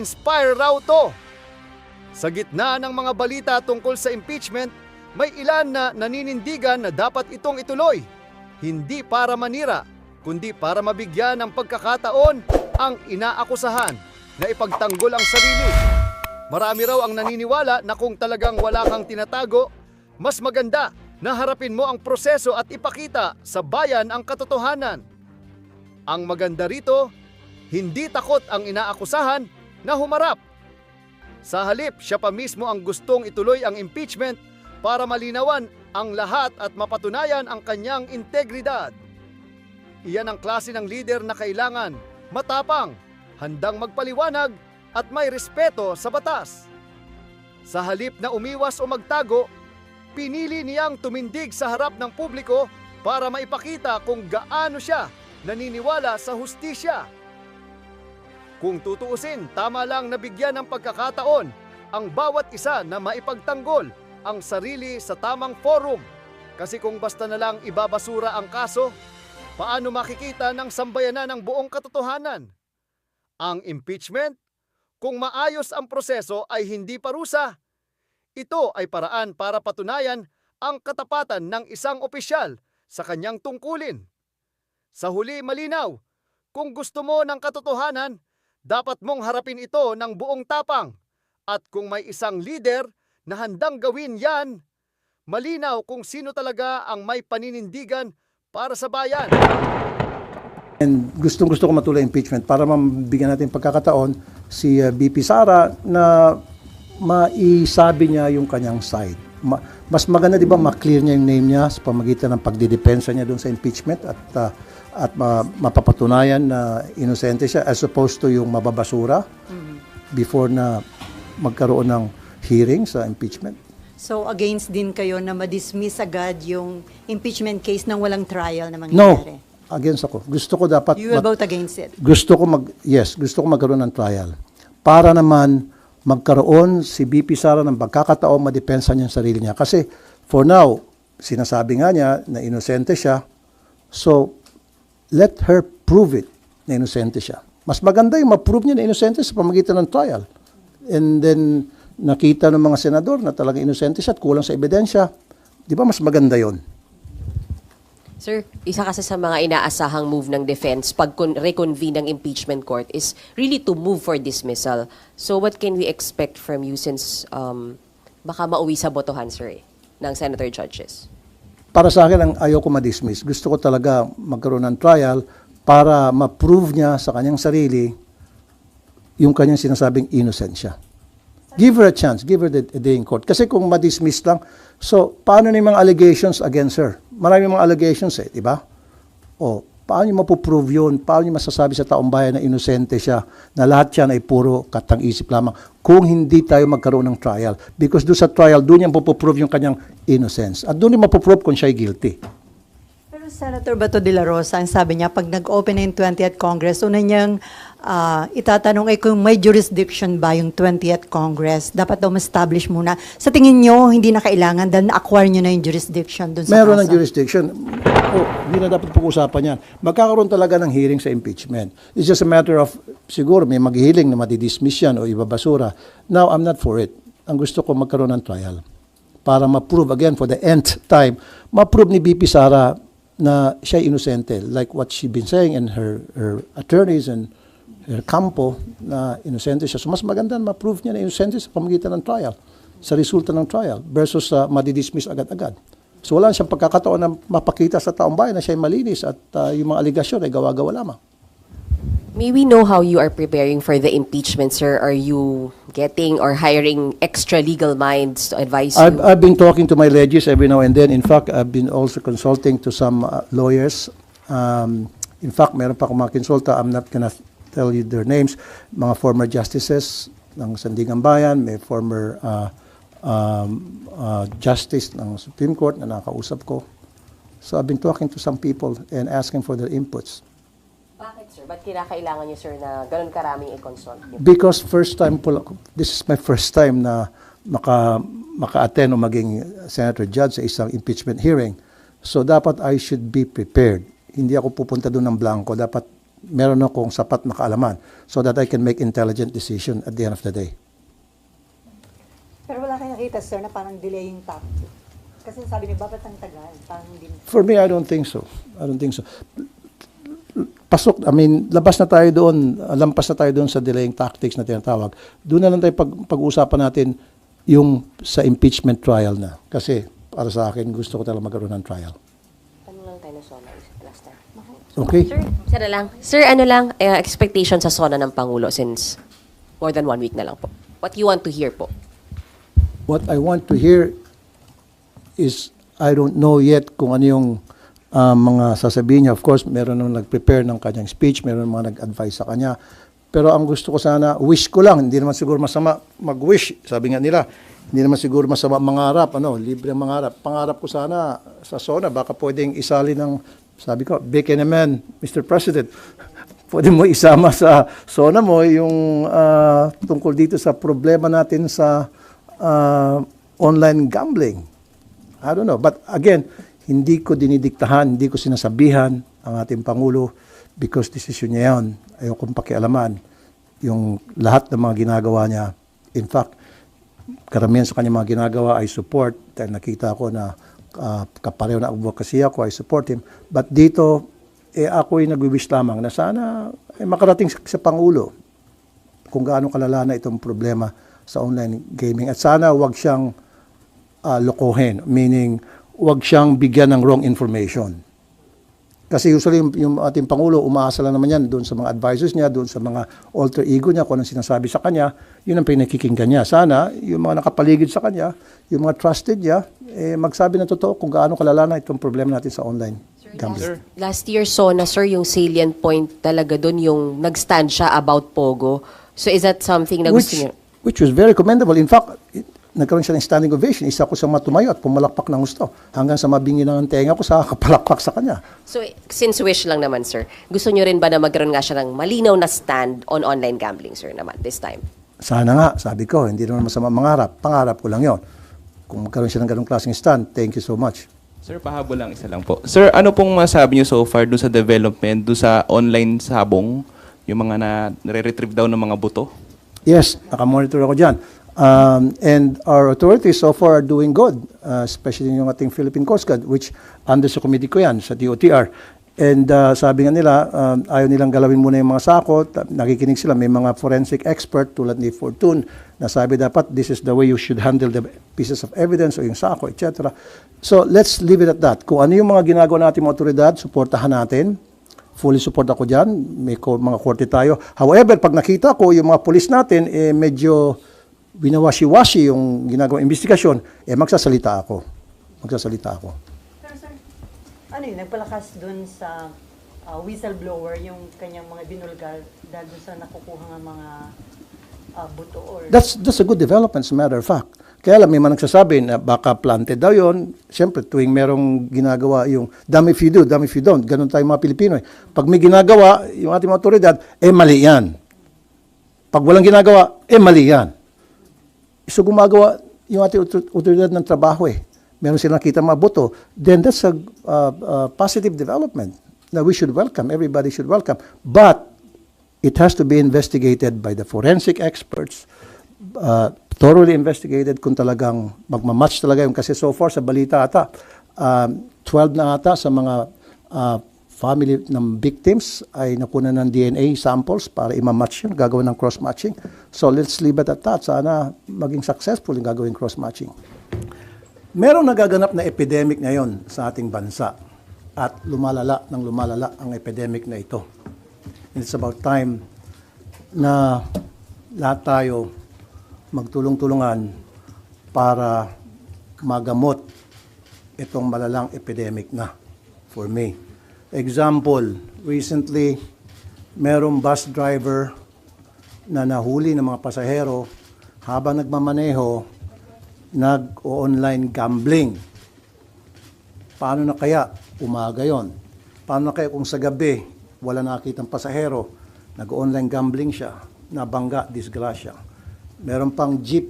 na-inspire raw to. Sa gitna ng mga balita tungkol sa impeachment, may ilan na naninindigan na dapat itong ituloy. Hindi para manira, kundi para mabigyan ng pagkakataon ang inaakusahan na ipagtanggol ang sarili. Marami raw ang naniniwala na kung talagang wala kang tinatago, mas maganda na harapin mo ang proseso at ipakita sa bayan ang katotohanan. Ang maganda rito, hindi takot ang inaakusahan na humarap. Sa halip, siya pa mismo ang gustong ituloy ang impeachment para malinawan ang lahat at mapatunayan ang kanyang integridad. Iyan ang klase ng leader na kailangan, matapang, handang magpaliwanag at may respeto sa batas. Sa halip na umiwas o magtago, pinili niyang tumindig sa harap ng publiko para maipakita kung gaano siya naniniwala sa hustisya. Kung tutuusin, tama lang nabigyan ng pagkakataon ang bawat isa na maipagtanggol ang sarili sa tamang forum. Kasi kung basta na lang ibabasura ang kaso, paano makikita ng sambayanan ang buong katotohanan? Ang impeachment, kung maayos ang proseso ay hindi parusa. Ito ay paraan para patunayan ang katapatan ng isang opisyal sa kanyang tungkulin. Sa huli malinaw, kung gusto mo ng katotohanan, dapat mong harapin ito ng buong tapang. At kung may isang leader na handang gawin yan, malinaw kung sino talaga ang may paninindigan para sa bayan. And gustong gusto ko matuloy impeachment para mabigyan natin pagkakataon si uh, BP Sara na maisabi niya yung kanyang side. Ma- mas maganda 'di ba ma-clear niya yung name niya sa pamagitan ng pagdidepensa niya doon sa impeachment at uh, at ma- mapapatunayan na inosente siya as opposed to yung mababasura before na magkaroon ng hearing sa impeachment. So against din kayo na ma-dismiss agad yung impeachment case nang walang trial na No, mangyayari? against ako. Gusto ko dapat You vote against it? gusto ko mag yes, gusto ko magkaroon ng trial. Para naman magkaroon si BP Sara ng pagkakataon madepensa niya sarili niya kasi for now sinasabi nga niya na inosente siya. So let her prove it na inosente siya. Mas maganda yung ma-prove niya na inosente sa pamagitan ng trial. And then nakita ng mga senador na talagang inosente siya at kulang sa ebidensya. Di ba mas maganda yon? Sir, isa kasi sa mga inaasahang move ng defense pag con- reconvene ng impeachment court is really to move for dismissal. So what can we expect from you since um, baka mauwi sa botohan, sir, eh, ng senator judges? para sa akin, ang ayaw ko ma-dismiss. Gusto ko talaga magkaroon ng trial para ma-prove niya sa kanyang sarili yung kanyang sinasabing innocent siya. Give her a chance. Give her the, a day in court. Kasi kung ma-dismiss lang, so paano na yung mga allegations against her? Marami mga allegations eh, di ba? O, paano niyo mapuprove yun? Paano niyo masasabi sa taong bayan na inosente siya, na lahat yan ay puro katang-isip lamang kung hindi tayo magkaroon ng trial? Because doon sa trial, doon niya mapuprove yung kanyang innocence. At doon niya mapuprove kung siya ay guilty. Pero Senator Bato de la Rosa, ang sabi niya, pag nag-open na yung 20th Congress, una niyang ah, itatanong ay kung may jurisdiction ba yung 20th Congress. Dapat daw ma-establish muna. Sa tingin niyo, hindi na kailangan dahil na-acquire niyo na yung jurisdiction dun sa Meron ng jurisdiction. Oh, hindi na dapat pag-usapan yan. Magkakaroon talaga ng hearing sa impeachment. It's just a matter of, siguro may maghihiling na madidismiss yan o ibabasura. Now, I'm not for it. Ang gusto ko magkaroon ng trial. Para ma-prove again for the nth time, ma-prove ni BP Sara na siya inosente. Like what she been saying and her, her attorneys and campo na inosente siya. So mas maganda na ma-prove niya na inosente sa pamagitan ng trial, sa resulta ng trial, versus sa madidismiss agad-agad. So wala siyang pagkakataon na mapakita sa taong bayan na siya ay malinis at uh, yung mga aligasyon ay gawa-gawa lamang. May we know how you are preparing for the impeachment, sir? Are you getting or hiring extra legal minds to advise you? I've, I've been talking to my legis every now and then. In fact, I've been also consulting to some uh, lawyers. Um, in fact, meron pa akong mga konsulta. I'm not gonna tell you their names. Mga former justices ng Sandigan Bayan, may former uh, um, uh, justice ng Supreme Court na nakausap ko. So I've been talking to some people and asking for their inputs. Bakit, sir? Ba't kinakailangan niyo, sir, na ganun karaming i-consult niyo? Because first time po, this is my first time na maka, maka-attend o maging senator judge sa isang impeachment hearing. So dapat I should be prepared. Hindi ako pupunta doon ng blanco. Dapat meron akong sapat na kaalaman so that I can make intelligent decision at the end of the day. Pero wala kayong nakita, sir, na parang delay yung tactic. Kasi sabi niyo, babat ang tagal? Parang hindi For me, I don't think so. I don't think so. Pasok, I mean, labas na tayo doon, lampas na tayo doon sa delaying tactics na tinatawag. Doon na lang tayo pag, pag-uusapan natin yung sa impeachment trial na. Kasi para sa akin, gusto ko talaga magkaroon ng trial. Tanong lang tayo na time. Okay? Sir, na lang. Sir, ano lang, eh, expectation sa Sona ng Pangulo since more than one week na lang po. What you want to hear po? What I want to hear is, I don't know yet kung ano yung ah, mga sasabihin niya. Of course, meron nang nag-prepare ng kanyang speech, meron mga nag-advise sa kanya. Pero ang gusto ko sana, wish ko lang, hindi naman siguro masama mag-wish, sabi nga nila, hindi naman siguro masama mangarap, ano, libre ang mangarap. Pangarap ko sana sa SONA, baka pwedeng isali ng, sabi ko, big naman, Mr. President, pwede mo isama sa SONA mo yung ah, tungkol dito sa problema natin sa ah, online gambling. I don't know. But again, hindi ko dinidiktahan, hindi ko sinasabihan ang ating Pangulo because desisyon niya yan. Ayokong pakialaman yung lahat ng mga ginagawa niya. In fact, karamihan sa kanya mga ginagawa ay support dahil nakita ko na uh, kapareho na advocacy ako, I support him. But dito, eh, ako'y nagwi-wish lamang na sana eh, makarating sa, sa Pangulo kung gaano kalala na itong problema sa online gaming. At sana wag siyang uh, lokohin, meaning wag siyang bigyan ng wrong information. Kasi usually yung, yung ating Pangulo, umaasa lang naman yan doon sa mga advisors niya, doon sa mga alter ego niya, kung anong sinasabi sa kanya, yun ang pinakikinggan niya. Sana, yung mga nakapaligid sa kanya, yung mga trusted niya, eh, magsabi ng totoo kung gaano kalala na itong problema natin sa online gambling. Last year, Sona, sir, yung salient point talaga doon yung nag-stand siya about Pogo. So is that something na gusto which, niyo? which was very commendable. In fact, it, nagkaroon siya ng standing ovation. Isa ko sa matumayo at pumalakpak ng gusto. Hanggang sa mabingi ng tenga ko sa kapalakpak sa kanya. So since wish lang naman, sir, gusto niyo rin ba na magkaroon nga siya ng malinaw na stand on online gambling, sir, naman this time? Sana nga, sabi ko, hindi naman masama mangarap. Pangarap ko lang yon. Kung magkaroon siya ng ganong klaseng stand, thank you so much. Sir, pahabol lang isa lang po. Sir, ano pong masabi niyo so far doon sa development, doon sa online sabong, yung mga na nare-retrieve daw ng mga buto? Yes, nakamonitor ako dyan. Um, and our authorities so far are doing good, uh, especially yung ating Philippine Coast Guard, which under sa committee ko yan, sa DOTR. And uh, sabi nga nila, um, ayaw nilang galawin muna yung mga sako. Ta- Nakikinig sila, may mga forensic expert tulad ni Fortune na sabi dapat this is the way you should handle the pieces of evidence o yung sako, etc. So let's leave it at that. Kung ano yung mga ginagawa natin mga otoridad, suportahan natin fully support ako dyan. May mga korte tayo. However, pag nakita ko yung mga polis natin, eh, medyo winawashi-washi yung ginagawang investigasyon, eh, magsasalita ako. Magsasalita ako. Pero sir, ano yun, nagpalakas dun sa uh, whistleblower yung kanyang mga binulgar dahil sa nakukuha ng mga uh, buto or... That's, that's a good development, as a matter of fact. Kaya lang, may mga nagsasabi na baka planted daw yon. Siyempre, tuwing merong ginagawa yung damn if you do, damn if you don't. Ganon tayo mga Pilipino. Eh. Pag may ginagawa, yung ating mga otoridad, eh mali yan. Pag walang ginagawa, eh mali yan. So gumagawa yung ating otor- otoridad ng trabaho eh. Meron silang nakita mga boto. Then that's a uh, uh, positive development that we should welcome. Everybody should welcome. But it has to be investigated by the forensic experts, uh, thoroughly investigated kung talagang magmamatch talaga yung kasi so far sa balita ata, um, 12 na ata sa mga uh, family ng victims ay nakuna ng DNA samples para imamatch yun, gagawin ng cross-matching. So let's leave it at that. Sana maging successful yung gagawin cross-matching. Merong nagaganap na epidemic ngayon sa ating bansa at lumalala ng lumalala ang epidemic na ito. And it's about time na lahat tayo magtulong-tulungan para magamot itong malalang epidemic na for me. Example, recently, merong bus driver na nahuli ng mga pasahero habang nagmamaneho, nag-online gambling. Paano na kaya umaga yon? Paano na kaya kung sa gabi wala nakitang pasahero, nag-online gambling siya, nabangga, disgrasya. Meron pang jeep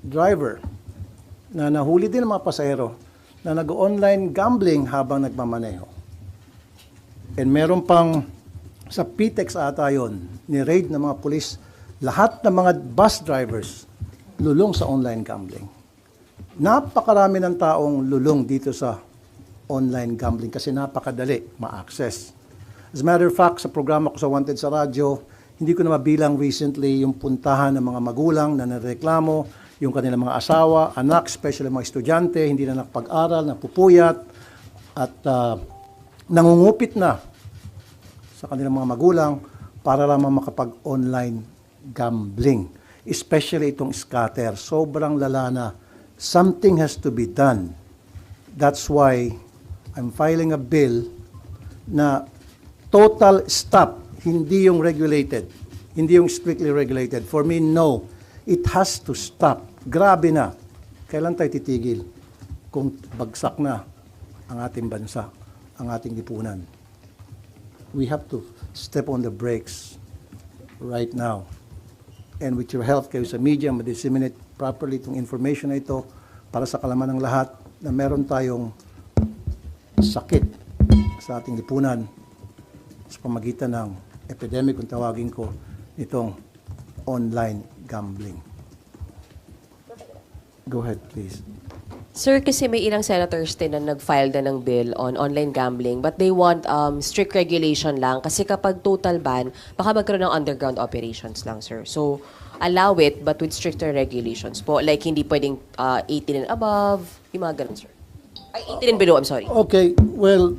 driver na nahuli din ng mga pasahero na nag-online gambling habang nagmamaneho. And meron pang sa PTEX ata yun, ni-raid ng mga pulis, lahat ng mga bus drivers lulong sa online gambling. Napakarami ng taong lulong dito sa online gambling kasi napakadali ma-access. As a matter of fact, sa programa ko sa Wanted sa radyo, hindi ko na mabilang recently yung puntahan ng mga magulang na nareklamo, yung kanilang mga asawa, anak, especially mga estudyante, hindi na nakapag-aral, napupuyat, at ah, nangungupit na sa kanilang mga magulang para lamang makapag-online gambling. Especially itong scatter. Sobrang lala na. Something has to be done. That's why I'm filing a bill na total stop, hindi yung regulated, hindi yung strictly regulated. For me, no. It has to stop. Grabe na. Kailan tayo titigil kung bagsak na ang ating bansa, ang ating lipunan? we have to step on the brakes right now. And with your help kayo sa media, ma-disseminate properly itong information na ito para sa kalaman ng lahat na meron tayong sakit sa ating lipunan sa pamagitan ng epidemic, kung tawagin ko, itong online gambling. Go ahead, please. Sir, kasi may ilang senators din na nag-file na ng bill on online gambling but they want um, strict regulation lang kasi kapag total ban, baka magkaroon ng underground operations lang, sir. So, allow it but with stricter regulations po. Like, hindi pwedeng uh, 18 and above, yung mga ganun, sir. Ay, 18 and below, I'm sorry. Okay, well,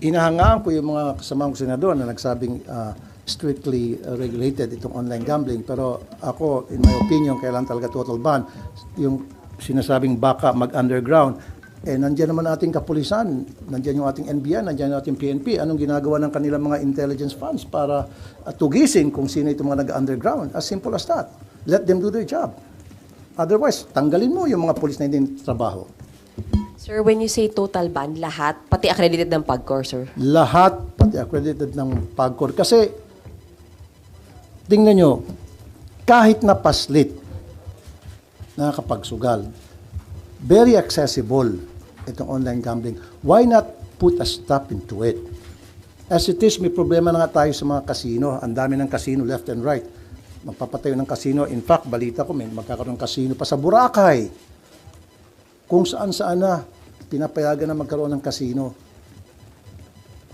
inahangaan ko yung mga kasamaang ko senador na nagsabing ah, strictly uh, regulated itong online gambling. Pero ako, in my opinion, kailan talaga total ban. Yung sinasabing baka mag-underground. Eh, nandiyan naman ating kapulisan, nandiyan yung ating NBI, nandiyan yung ating PNP. Anong ginagawa ng kanilang mga intelligence funds para uh, tugisin kung sino itong mga nag-underground? As simple as that. Let them do their job. Otherwise, tanggalin mo yung mga pulis na hindi trabaho. Sir, when you say total ban, lahat, pati accredited ng PAGCOR, sir. lahat, pati accredited ng PAGCOR. Kasi, tingnan nyo, kahit na paslit, nakakapagsugal, very accessible itong online gambling. Why not put a stop into it? As it is, may problema na nga tayo sa mga kasino. Ang dami ng kasino left and right. Magpapatayo ng kasino. In fact, balita ko, may magkakaroon ng kasino pa sa Boracay. Kung saan-saan na pinapayagan na magkaroon ng kasino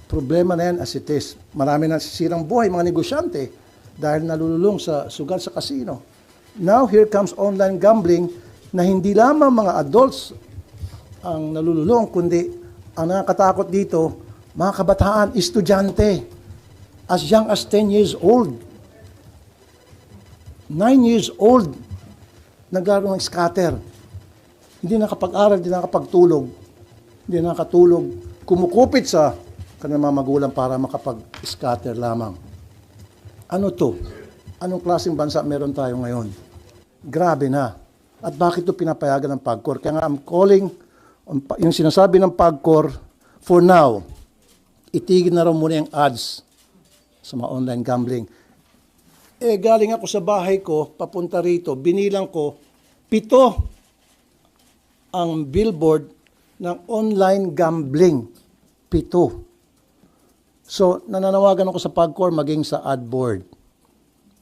problema na yan as it is. Marami na sisirang buhay, mga negosyante, dahil nalululong sa sugal sa kasino. Now, here comes online gambling na hindi lamang mga adults ang nalululong, kundi ang nakakatakot dito, mga kabataan, estudyante, as young as 10 years old, 9 years old, naglaro ng scatter. Hindi nakapag-aral, hindi nakapagtulog, hindi nakatulog, kumukupit sa kanilang mga magulang para makapag-scatter lamang. Ano to? Anong klaseng bansa meron tayo ngayon? Grabe na. At bakit to pinapayagan ng PAGCOR? Kaya nga I'm calling, on yung sinasabi ng PAGCOR, for now, itigil na raw muna yung ads sa mga online gambling. Eh, galing ako sa bahay ko, papunta rito, binilang ko, pito ang billboard ng online gambling. Pito. So, nananawagan ako sa PAGCOR maging sa ad board.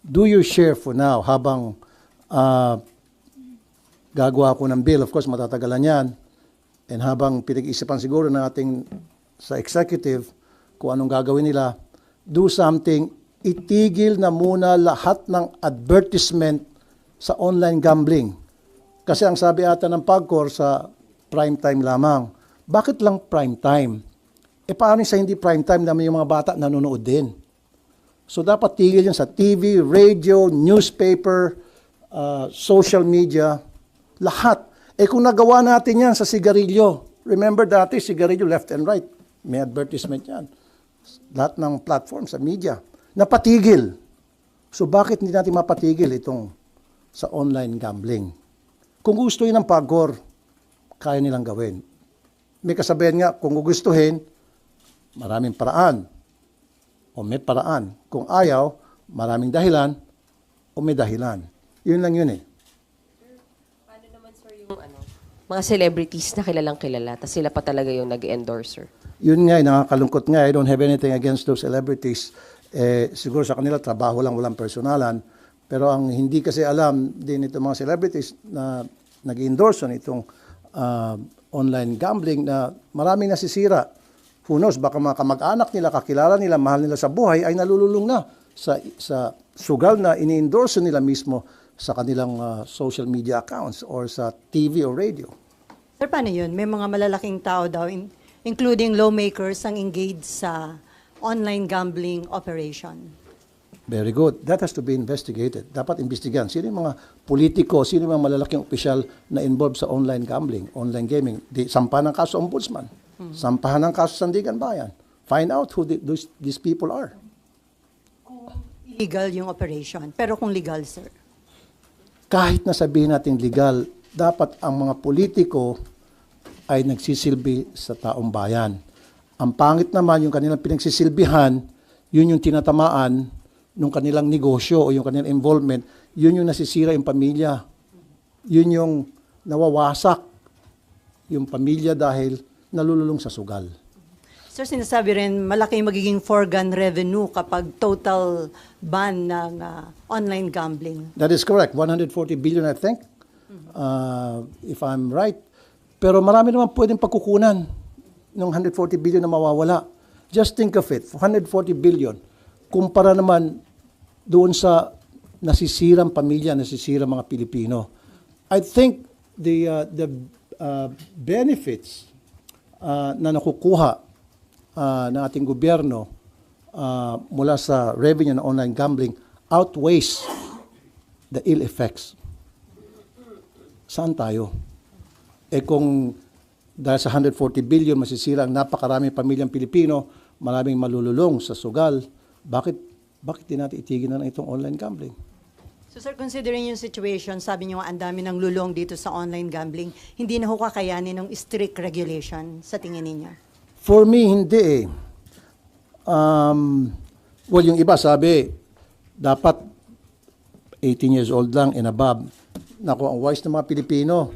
Do your share for now habang ah, gagawa ako ng bill. Of course, matatagalan yan. And habang pinag-isipan siguro ng ating sa executive kung anong gagawin nila, do something, itigil na muna lahat ng advertisement sa online gambling. Kasi ang sabi ata ng PAGCOR sa prime time lamang, bakit lang prime time? E paano sa hindi prime time naman yung mga bata nanonood din? So dapat tigil yan sa TV, radio, newspaper, uh, social media, lahat. Eh kung nagawa natin yan sa sigarilyo, remember dati sigarilyo left and right, may advertisement yan. Lahat ng platform sa media, napatigil. So bakit hindi natin mapatigil itong sa online gambling? Kung gusto yun ng pagor, kaya nilang gawin. May kasabihan nga, kung gugustuhin, maraming paraan. O may paraan. Kung ayaw, maraming dahilan o may dahilan. Yun lang yun eh. Paano naman, sir, yung ano, mga celebrities na kilalang kilala, tapos sila pa talaga yung nag-endorser. Yun nga, eh, nakakalungkot nga. I don't have anything against those celebrities. Eh, siguro sa kanila, trabaho lang, walang personalan. Pero ang hindi kasi alam din itong mga celebrities na nag-endorse itong ah, online gambling na maraming nasisira. Who knows, baka mga kamag-anak nila, kakilala nila, mahal nila sa buhay, ay nalululong na sa, sa sugal na ini-endorse nila mismo sa kanilang ah, social media accounts or sa TV or radio. Sir, paano yun? May mga malalaking tao daw, in- including lawmakers, ang engaged sa online gambling operation. Very good. That has to be investigated. Dapat imbestigahan. Sino yung mga politiko, sino yung mga malalaking opisyal na involved sa online gambling, online gaming. Di, sampahan ng kaso ombudsman. Sampahan ng kaso Sandigan Bayan. Find out who the- those, these people are. Illegal yung operation. Pero kung legal, sir. Kahit na sabihin natin legal, dapat ang mga politiko ay nagsisilbi sa taong bayan. Ang pangit naman yung kanilang pinagsisilbihan, yun yung tinatamaan ng kanilang negosyo o yung kanilang involvement, yun yung nasisira yung pamilya. Yun yung nawawasak yung pamilya dahil nalululong sa sugal. Sir, sinasabi rin, malaki yung magiging foregone revenue kapag total ban ng ah, online gambling. That is correct. 140 billion, I think, uh, if I'm right. Pero marami naman pwedeng pagkukunan ng 140 billion na mawawala. Just think of it, 140 billion. Kumpara naman doon sa nasisirang pamilya, nasisirang mga Pilipino. I think the uh, the uh, benefits uh, na nakukuha uh, ng ating gobyerno uh, mula sa revenue ng online gambling outweighs the ill effects. Saan tayo? Eh kung dahil sa 140 billion masisira ang napakaraming pamilyang Pilipino, maraming malululong sa sugal, bakit bakit di natin itigil na itong online gambling? So sir, considering yung situation, sabi niyo ang dami ng lulong dito sa online gambling, hindi na ho kakayanin ng strict regulation sa tingin ninyo? For me, hindi eh. Um, well, yung iba sabi, dapat 18 years old lang and above. Naku, ang wise ng mga Pilipino.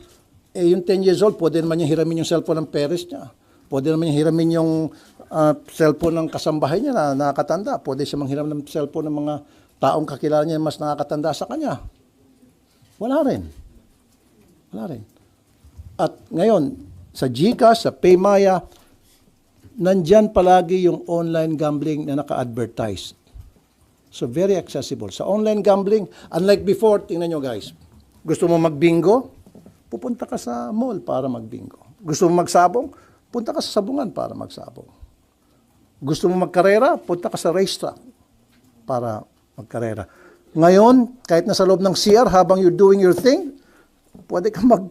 Eh, yung 10 years old, pwede naman niya hiramin yung cellphone ng parents niya. Pwede naman niya hiramin yung ah, cellphone ng kasambahay niya na nakakatanda. Pwede siya manghiram ng cellphone ng mga taong kakilala niya mas nakakatanda sa kanya. Wala rin. Wala rin. At ngayon, sa GCash, sa Paymaya, nandyan palagi yung online gambling na naka-advertise. So very accessible. Sa online gambling, unlike before, tingnan nyo guys, gusto mo magbingo, pupunta ka sa mall para magbingo. Gusto mo magsabong, punta ka sa sabungan para magsabong. Gusto mo magkarera, punta ka sa racetrack para magkarera. Ngayon, kahit nasa loob ng CR, habang you're doing your thing, pwede ka mag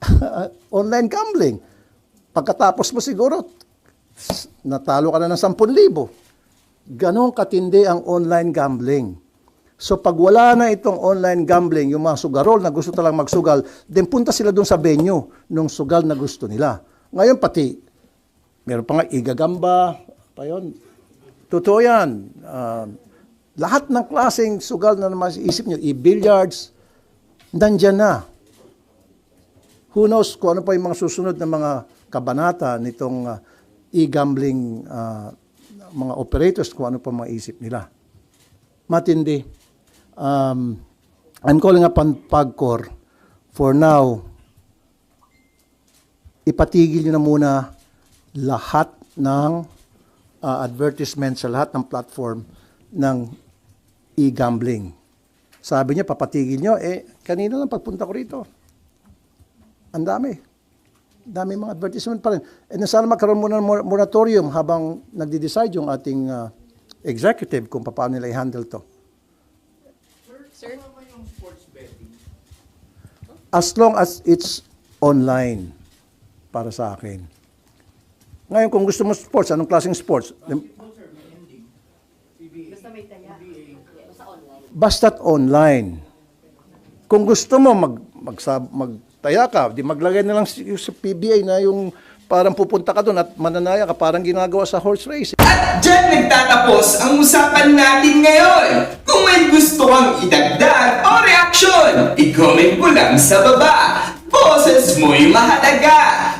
online gambling. Pagkatapos mo siguro, natalo ka na ng 10,000. Ganon katindi ang online gambling. So pag wala na itong online gambling, yung mga sugarol na gusto talang magsugal, then punta sila doon sa venue nung sugal na gusto nila. Ngayon pati, meron pa nga igagamba, pa yun. Totoo yan. Ah, lahat ng klaseng sugal na isip nyo, i-billiards, nandyan na. Who knows kung ano pa yung mga susunod na mga kabanata nitong ah, e-gambling ah, mga operators, kung ano pa mga isip nila. Matindi. Um, I'm calling upon PAGCOR for now, ipatigil nyo na muna lahat ng ah, advertisement sa lahat ng platform ng e-gambling. Sabi niya, papatigil nyo. Eh, kanina lang pagpunta ko rito. Ang dami. Dami mga advertisement pa rin. And sana magkaroon muna ng mor- moratorium habang nagde-decide yung ating ah, executive kung paano nila i-handle to. Sir? As long as it's online para sa akin. Ngayon, kung gusto mo sports, anong klaseng sports? Basta't online. Kung gusto mo mag, magsab, magtaya ka, di maglagay na lang si- sa PBA na yung parang pupunta ka doon at mananaya ka parang ginagawa sa horse race. At dyan nagtatapos ang usapan natin ngayon. Kung may gusto kang idagdag o reaksyon, i-comment mo lang sa baba. boses mo'y mahalaga.